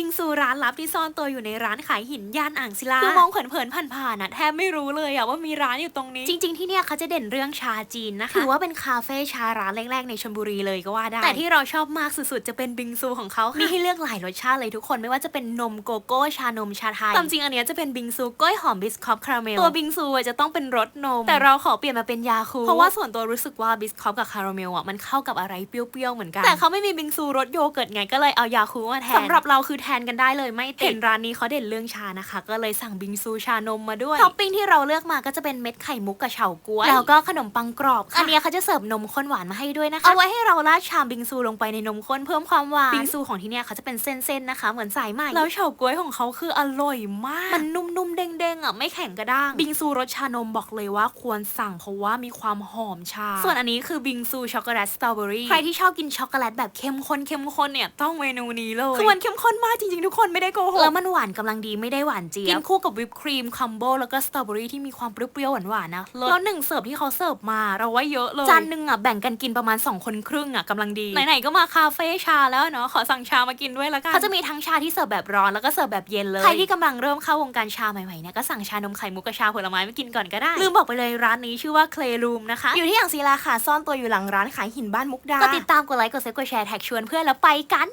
บิงซูร้านลับที่ซ่อนตัวอยู่ในร้านขายหินย่านอ่างศิลาคือมองเผินๆผ่านๆอะแทบไม่รู้เลยอะว่ามีร้านอยู่ตรงนี้ จริง ๆ ที่เนี่ยเขาจะเด่นเรื่องชาจีนนะคะถือว่าเป็นคาเฟ่ชาร้านแรก ๆ ในชลบุรีเลยก็ว่าได้ แต่ที่เราชอบมากสุดๆ จะเป็นบิงซูของเขาค่ะมีให้เลือกหลายรสชาติเลยทุกคนไม่ว่าจะเป็นนมโกโก้ชานมชาไทยตามจริงอันเนี้ยจะเป็นบิงซูกล้วยหอมบิสคอปคาราเมลตัวบิงซูอะจะต้องเป็นรสนม แต่เราขอเปลี่ยนมาเป็นยาคูเพราะว่าส่วนตัวรู้สึกว่าบิสคอปกับคาราเมลอะมันเข้ากับอะไรเปรี้ยวๆเหมือนกันแต่เขาไม่มีบิงซูรสโยเกิร์ตไงก็เลยเอายาคูมาแทนสำหรับเราคือแทนกันได้เลยไม่ติดเห็นร้านนี้เขาเด่นเรื่องชานะคะ ก็เลยสั่งบิงซูชานมมาด้วยท็อปปิ้งที่เราเลือกมาก็จะเป็นเม็ดไข่มุกกับเฉาก๊วยแล้วก็ขนมปังกรอบค่ะอันเนี้ยเขาจะเสิร์ฟนมข้นหวานมาให้ด้วยนะคะเอาไว้ให้เราราดชามบิงซูลงไปในนมข้นเพิ่มความหวานบิงซูของที่เนี่ยเขาจะเป็นเส้นๆนะคะ เหมือนสายไหมแล้วเฉาก๊วยของเขาคืออร่อยมาก มันนุ่มๆเด้งๆอะไม่แข็งกระด้างบิงซูรสชานมบอกเลยว่าควรสั่งเพราะว่ามีความหอมชา ส่วนอันนี้คือบิงซูช็อกโกแลตสตรอเบอรี่ใครที่ชอบกินช็อกโกแลตแบบเข้มข้นเข้มข้นเนี่ยต้องเมนูนี้เลยคือมันเข้มข้นมากจริงๆ ทุกคนไม่ได้โกหกแล้วมันหวานกำลังดีไม่ได้หวานเจี๊ยบกินคู่กับวิปครีมคัมโบแล้วก็สตรอเบอรี่ที่มีความเปรี้ยวๆหวานๆนะแล้วหนึ่งเสิร์ฟที่เขาเสิร์ฟมาเราว่าเยอะเลยจานหนึ่งอะแบ่งกันกินประมาณ 2 คนครึ่งอะกำลังดีไหนๆก็มาคาเฟ่ชาแล้วเนาะขอสั่งชามากินด้วยละกันเขาจะมีทั้งชาที่เสิร์ฟแบบร้อนแล้วก็เสิร์ฟแบบเย็นเลยใครที่กำลังเริ่มเข้าวงการชาใหม่ๆเนี่ยก็สั่งชานมไข่มุกกับชาผลไม้มากินก่อนก็ได้ลืมบอกไปเลยร้านนี้ชื่อว่า Clay Room นะคะอยู่ที่อ่างศิลาค่ะซ่อนตัวอยู่หลังร้านขายหินบ้านมุกดาก็ติดตามกดไลค์กดเซฟกดแชร์แท็กชวนเพื่อนแล้วไปกัน